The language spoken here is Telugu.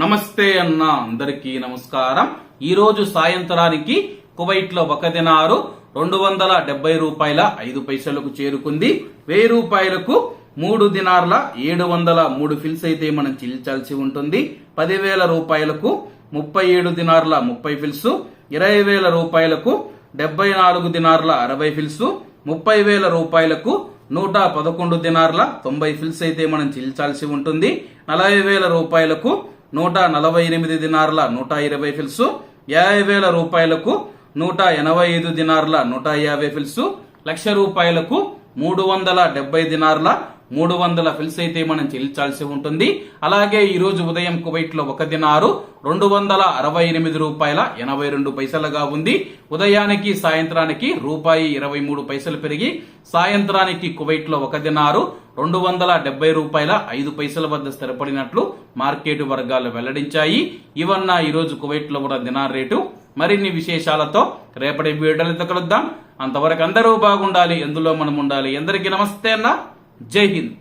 నమస్తే అన్న అందరికీ నమస్కారం. ఈరోజు సాయంత్రానికి కువైట్లో ఒక దినారు రెండు వందల డెబ్బై రూపాయల ఐదు పైసలకు చేరుకుంది. వెయ్యి రూపాయలకు మూడు దినార్ల ఏడు వందల మూడు ఫిల్స్ అయితే మనం చెల్లించాల్సి ఉంటుంది. పదివేల రూపాయలకు ముప్పై ఏడు దినార్ల ముప్పై ఫిల్స్ ఇరవై వేల రూపాయలకు డెబ్బై నాలుగు దినార్ల అరవై ఫిల్స్ ముప్పై వేల రూపాయలకు నూట పదకొండు దినార్ల తొంభై ఫిల్స్ అయితే మనం చెల్లించాల్సి ఉంటుంది. నలభై వేల రూపాయలకు నూట నలభై ఎనిమిది దినార్ల నూట ఇరవై ఫిల్స్ యాభై వేల రూపాయలకు నూట ఎనభై ఐదు దినార్ల నూట యాభై ఫిల్స్ లక్ష రూపాయలకు మూడు వందల డెబ్బై దినార్ల మూడు వందల ఫిల్స్ అయితే మనం చెల్లించాల్సి ఉంటుంది. అలాగే ఈ రోజు ఉదయం కువైట్లో ఒక దినారు రెండు వందల అరవై ఎనిమిది రూపాయల ఎనభై రెండు పైసలుగా ఉంది. ఉదయానికి సాయంత్రానికి రూపాయి ఇరవై మూడు పైసలు పెరిగి సాయంత్రానికి కువైట్లో ఒక దినారు రెండు వందల డెబ్బై రూపాయల ఐదు పైసల వద్ద స్థిరపడినట్లు మార్కెట్ వర్గాలు వెల్లడించాయి. ఇవన్న ఈ రోజు కువైట్లో ఉన్న దినార్ రేటు. మరిన్ని విశేషాలతో రేపటి వీడియోలతో కలుద్దాం. అంతవరకు అందరూ బాగుండాలి. ఎందులో మనం ఉండాలి? అందరికీ నమస్తే అన్న. जय हिंद।